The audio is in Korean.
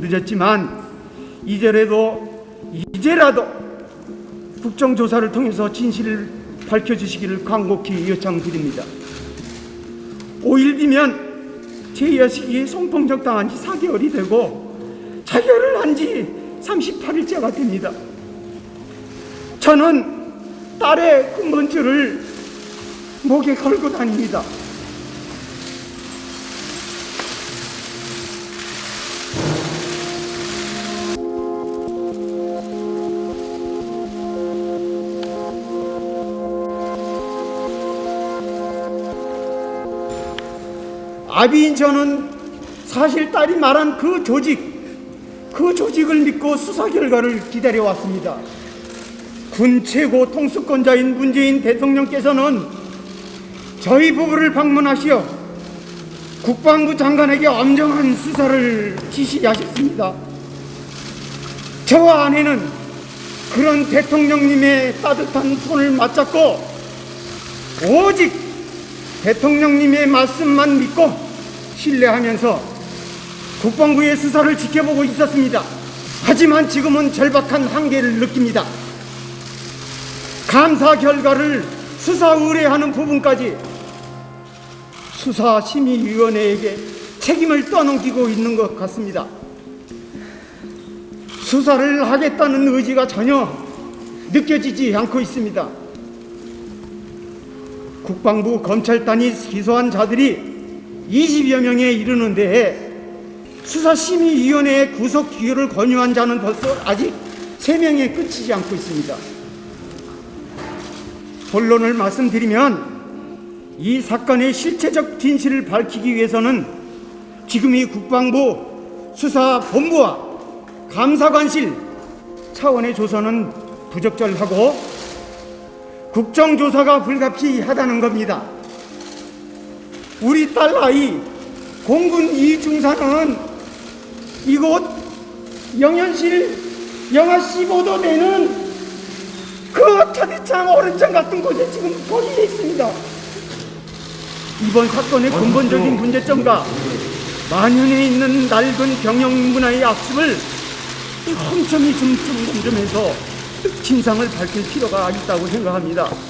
늦었지만 이제라도 이제라도 국정조사를 통해서 진실을 밝혀주시기를 간곡히 요청드립니다. 5일 뒤면 제 자식이 성폭력 당한 지 4개월이 되고 자결을 한 지 38일째가 됩니다. 저는 딸의 근본줄을 목에 걸고 다닙니다. 아비인 저는 사실 딸이 말한 그 조직, 그 조직을 믿고 수사 결과를 기다려왔습니다. 군 최고 통수권자인 문재인 대통령께서는 저희 부부를 방문하시어 국방부 장관에게 엄정한 수사를 지시하셨습니다. 저와 아내는 그런 대통령님의 따뜻한 손을 맞잡고 오직 대통령님의 말씀만 믿고 신뢰하면서 국방부의 수사를 지켜보고 있었습니다. 하지만 지금은 절박한 한계를 느낍니다. 감사 결과를 수사 의뢰하는 부분까지 수사심의위원회에게 책임을 떠넘기고 있는 것 같습니다. 수사를 하겠다는 의지가 전혀 느껴지지 않고 있습니다. 국방부 검찰단이 기소한 자들이 20여 명에 이르는데 수사심의위원회의 구속 기율을 권유한 자는 벌써 아직 3명에 그치지 않고 있습니다. 본론을 말씀드리면 이 사건의 실체적 진실을 밝히기 위해서는 지금 이 국방부 수사본부와 감사관실 차원의 조사는 부적절하고 국정조사가 불가피하다는 겁니다. 우리 딸 아이 공군 이중사는 이곳 영현실 영하 15도 되는 그 차디창 오른쪽 같은 곳에 지금 거기에 있습니다. 이번 사건의 근본적인 문제점과 만연해 있는 낡은 병영 문화의 악습을 촘촘히 좀 점검해서 진상을 밝힐 필요가 있다고 생각합니다.